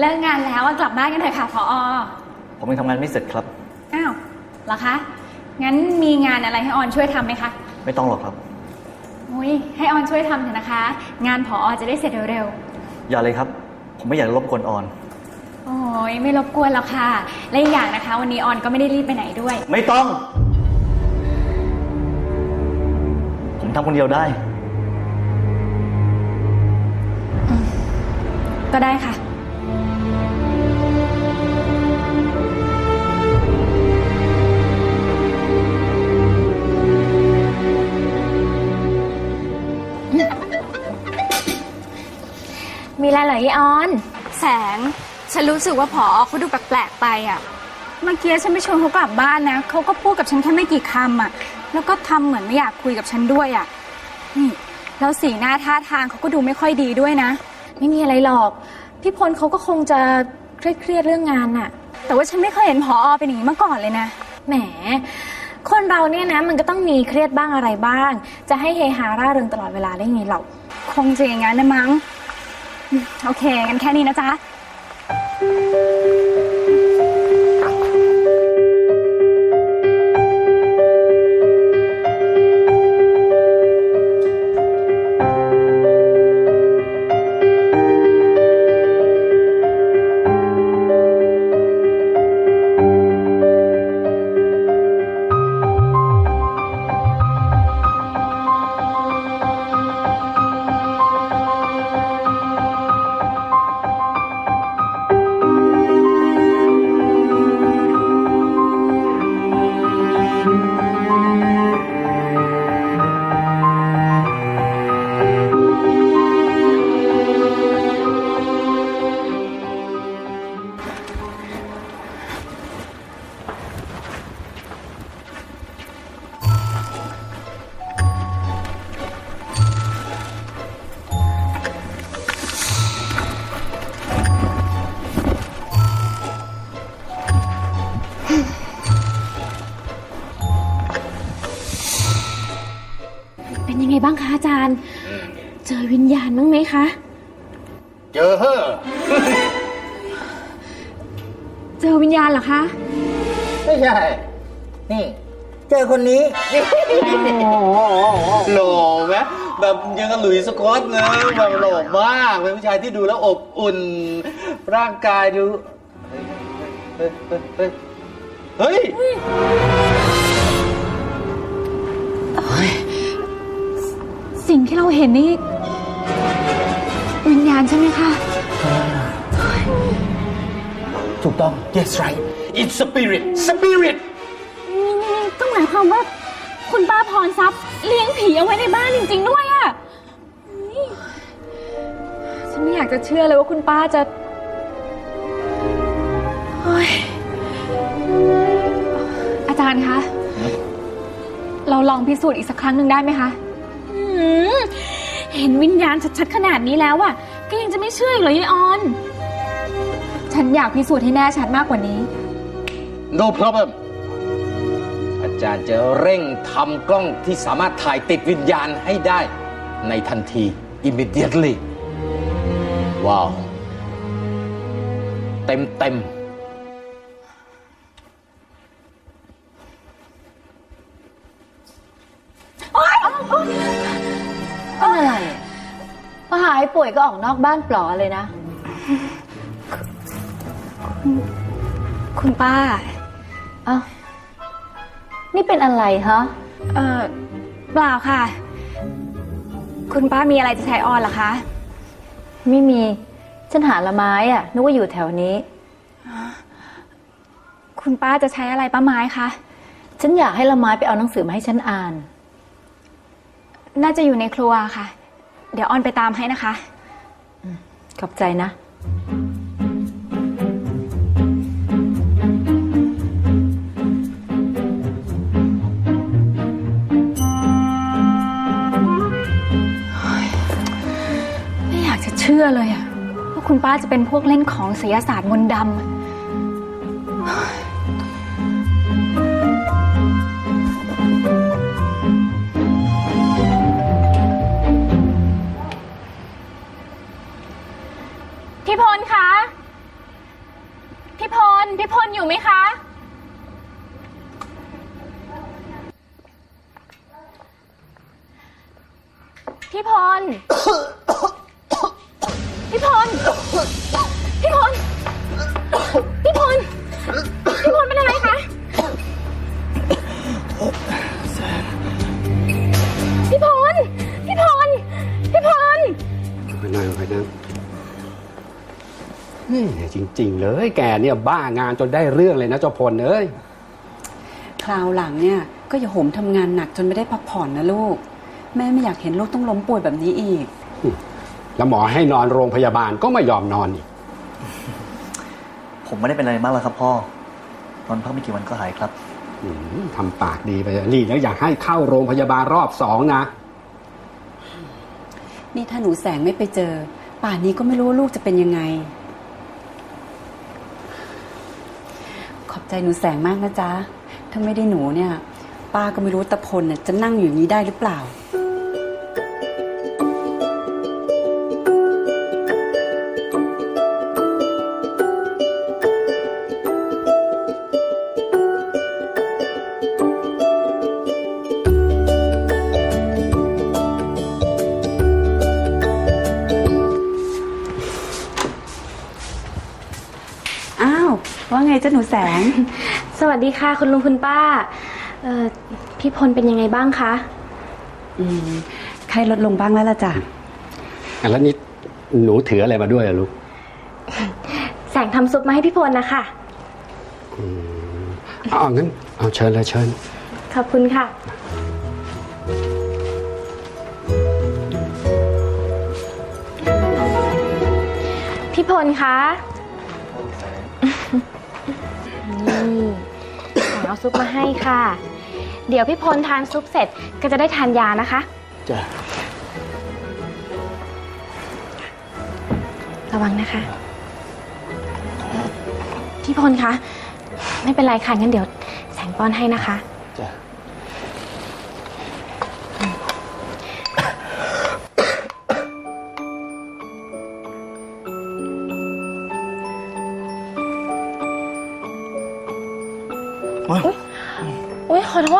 เลิกงานแล้วอะกลับบ้านกันเถอะค่ะพออผมยังทำงานไม่เสร็จครับ อ้าวเหรอคะ งั้นมีงานอะไรให้ออนช่วยทำไหมคะไม่ต้องหรอกครับ อุ้ยให้ออนช่วยทำเถอะนะคะ งานพออจะได้เสร็จเร็วอย่าเลยครับ ผมไม่อยากรบกวนออน ๆ โอ้ยไม่รบกวนหรอกค่ะ และอีกอย่างนะคะ วันนี้ออนก็ไม่ได้รีบไปไหนด้วย ไม่ต้อง ผมทำคนเดียวได้ ก็ได้ค่ะ มีอะไรเหรอยายออน แสง ฉันรู้สึกว่าผอเขาดูแปลกๆไปอะ เมื่อกี้ฉันไปชวนเขากลับบ้านนะ เขาก็พูดกับฉันแค่ไม่กี่คำอะ แล้วก็ทำเหมือนไม่อยากคุยกับฉันด้วยอะ นี่ แล้วสีหน้าท่าทางเขาก็ดูไม่ค่อยดีด้วยนะ ไม่มีอะไรหรอก พี่พลเขาก็คงจะเครียดๆเรื่องงานน่ะ แต่ว่าฉันไม่เคยเห็นผอเป็นอย่างนี้มาก่อนเลยนะ แหม คนเราเนี่ยนะมันก็ต้องมีเครียดบ้างอะไรบ้าง จะให้เฮฮาร่าเริงตลอดเวลาได้ไงเรา คงจะอย่างนั้นนะมั้งอืม โอเคงั้นแค่นี้นะจ๊ะ เจอเฮ้อเจอวิญญาณเหรอคะ ไม่ใช่ นี่ เจอคนนี้หล่อไหมแบบยังกับหลุยส์สกอตเลยแบบหล่อมาก เป็นผู้ชายที่ดูแล้วอบอุ่น ร่างกายดู เฮ้ย เฮ้ย เฮ้ยเฮ้ยเฮ้ยสิ่งที่เราเห็นนี่าณใช่ไหมคะ ถูกต้อง yes right it's spirit spirit นี่ต้องหมายความว่า คุณป้าพรทรัพย์เลี้ยงผีเอาไว้ในบ้านจริง ๆ ด้วยอะ่ะฉันไม่อยากจะเชื่อเลยว่าคุณป้าจะเฮ้ยอาจารย์คะ เราลองพิสูจน์อีกสักครั้งหนึ่งได้ไหมคะ เห็นวิญญาณชัดๆขนาดนี้แล้วอะ ก็ยังจะไม่เชื่ออีกเหรอยายออน ฉันอยากพิสูจน์ให้แน่ชัดมากกว่านี้ no problem อาจารย์จะเร่งทำกล้องที่สามารถถ่ายติดวิญญาณให้ได้ ในทันที immediately ว้าว เต็มเต็ม อหายป่วยก็ออกนอกบ้านปลอเลยนะคุณป้า เอ้า นี่เป็นอะไรฮะ เออเปล่าค่ะ คุณป้ามีอะไรจะใช้ออนเหรอคะ ไม่มี ฉันหาละไม้อะนึกว่าอยู่แถวนี้ คุณป้าจะใช้อะไรป้าไม้คะ ฉันอยากให้ละไม้ไปเอาหนังสือมาให้ฉันอ่าน น่าจะอยู่ในครัวค่ะ เดี๋ยวออนไปตามให้นะคะขอบใจนะ ไม่อยากจะเชื่อเลยอะว่าคุณป้าจะเป็นพวกเล่นของศิลศาสตร์มนต์ดำ พี่พลคะ พี่พล พี่พลอยู่ไหมคะ พี่พล พี่พล นี่จริง ๆ เลย แกเนี่ยบ้างานจนได้เรื่องเลยนะเจ้าพลเอ้ยคราวหลังเนี่ยก็อย่าโหมทำงานหนักจนไม่ได้พักผ่อนนะลูก แม่ไม่อยากเห็นลูกต้องล้มป่วยแบบนี้อีก แล้วหมอให้นอนโรงพยาบาลก็ไม่ยอมนอนอีก ผมไม่ได้เป็นอะไรมากหรอกครับพ่อ นอนพักไม่กี่วันก็หายครับอืมทำปากดีไปเลยนี่แล้วอยากให้เข้าโรงพยาบาลรอบสองนะ นี่ถ้าหนูแสงไม่ไปเจอ ป่านนี้ก็ไม่รู้ว่าลูกจะเป็นยังไง ขอบ ใจหนูแสงมากนะจ๊ะ ถ้าไม่ได้หนูเนี่ย ป้าก็ไม่รู้ตะพลน่ะจะนั่งอยู่อย่างนี้ได้หรือเปล่า ว่าไงจ๊ะหนูแสง สวัสดีค่ะ คุณลุงคุณป้าเอ่อพี่พลเป็นยังไงบ้างคะอืมไข้ลดลงบ้างแล้วล่ะจ้ะแล้วนี่หนูถืออะไรมาด้วยอะลูกแสงทำซุปมาให้พี่พลนะคะเอาเอางั้นเอาเชิญเลยเชิญ ขอบคุณค่ะ พี่พลคะ นี่แสงเอาซุปมาให้ค่ะ เดี๋ยวพี่พลทานซุปเสร็จก็จะได้ทานยานะคะ จ้ะระวังนะคะ พี่พลคะ ไม่เป็นไรค่ะงั้นเดี๋ยวแสงป้อนให้นะคะ จ้ะ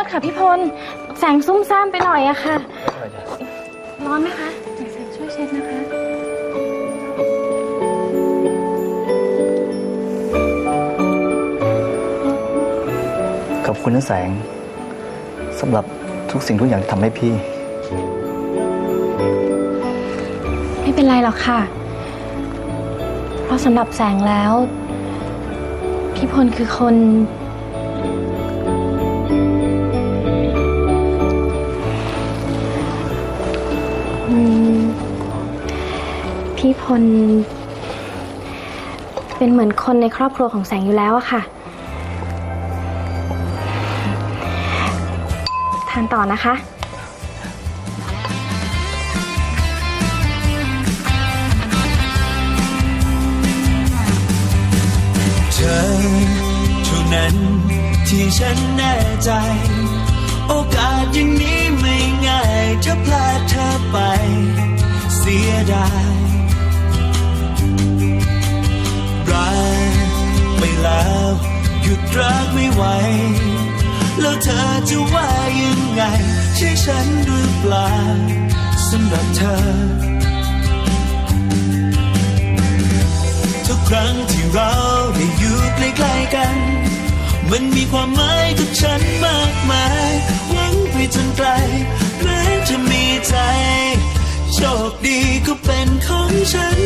ษค่ะพี่พล แสงซุ่มซ่ามไปหน่อยอะค่ะ ร้อนไหมคะเดี๋ยวแสงช่วยเช็ดนะคะ ขอบคุณนะแสงสำหรับทุกสิ่งทุกอย่างที่ทำให้พี่ ไม่เป็นไรหรอกค่ะ เพราะสำหรับแสงแล้ว พี่พลคือคน พี่พล เป็นเหมือนคนในครอบครัวของแสงอยู่แล้วอะค่ะ ทานต่อนะคะ เธอเท่านั้นที่ฉันแน่ใจ โอกาสอย่างนี้ไม่ง่ายถ้าพลาดเธอไป เสียดาย แล้ว หยุดรักไม่ไหว แล้วเธอจะว่ายังไง ใช่ฉันหรือเปล่าสำหรับเธอ ทุกครั้งที่เราได้อยู่ใกล้ๆกัน มันมีความหมายกับฉันมากมายหวังไปจนไกลแม้จะมีใจ โชคดีก็เป็นของฉัน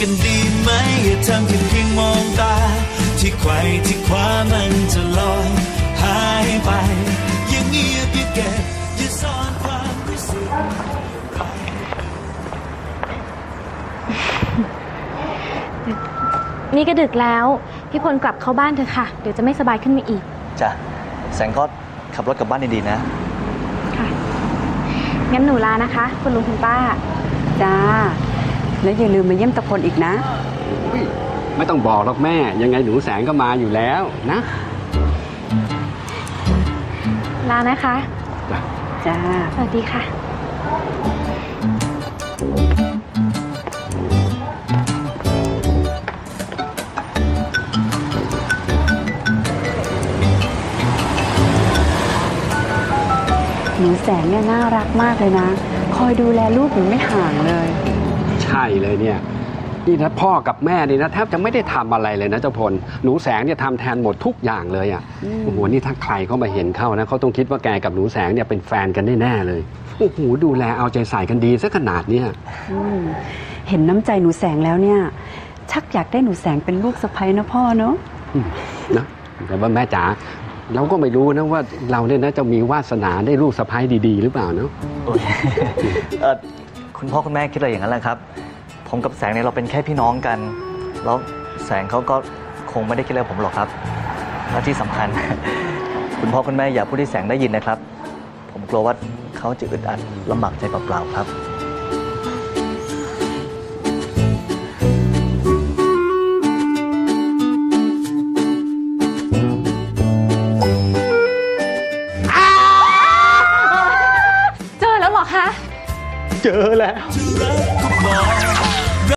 กันดีไหมอย่าทำแค่เพียงมองตา ที่ไขว่ที่คว้ามันจะลอยหายไปอย่าเงียบอย่าเก็บอย่าซ่อนความรู้สึกนี่ก็ดึกแล้ว พี่พลกลับเข้าบ้านเถอะค่ะ เดี๋ยวจะไม่สบายขึ้นมาอีก จ้ะ แสงก็ขับรถกลับบ้านดีๆนะ ค่ะ งั้นหนูลานะคะ คุณลุงคุณป้า จ้า แล้วอย่าลืมมาเยี่ยมตะพลอีกนะ ไม่ต้องบอกหรอกแม่ ยังไงหนูแสงก็มาอยู่แล้วนะลานะคะ จ้า สวัสดีค่ะ หนูแสงเนี่ยน่ารักมากเลยนะ คอยดูแลลูกหนูไม่ห่างเลย ใช่เลยเนี่ยนี่นะพ่อกับแม่นี่นะแทบจะไม่ได้ทำอะไรเลยนะเจ้าพล หนูแสงเนี่ยทำแทนหมดทุกอย่างเลยอะโอ้โหนี่ถ้าใครเขามาเห็นเข้านะเขาต้องคิดว่าแกกับหนูแสงเนี่ยเป็นแฟนกันแน่ๆเลยโอ้โหดูแลเอาใจใส่กันดีซะขนาดเนี้ยอืมเห็นน้ำใจหนูแสงแล้วเนี่ย ชักอยากได้หนูแสงเป็นลูกสะใภ้นะพ่อเนาะ นะแต่ว่าแม่จ๋าเราก็ไม่รู้นะว่าเราเนี่ยนะจะมีวาสนาได้ลูกสะใภ้ดีๆ หรือเปล่าเนาะโอ้ยเอ่อ คุณพ่อคุณแม่คิดอะไรอย่างนั้นแหละครับ ผมกับแสงเนี่ยเราเป็นแค่พี่น้องกัน แล้วแสงเขาก็คงไม่ได้คิดอะไรผมหรอกครับ และที่สำคัญ คุณพ่อคุณแม่อย่าพูดให้แสงได้ยินนะครับ ผมกลัวว่าเขาจะอึดอัดลำบากใจเปล่าๆครับ เจอแล้ว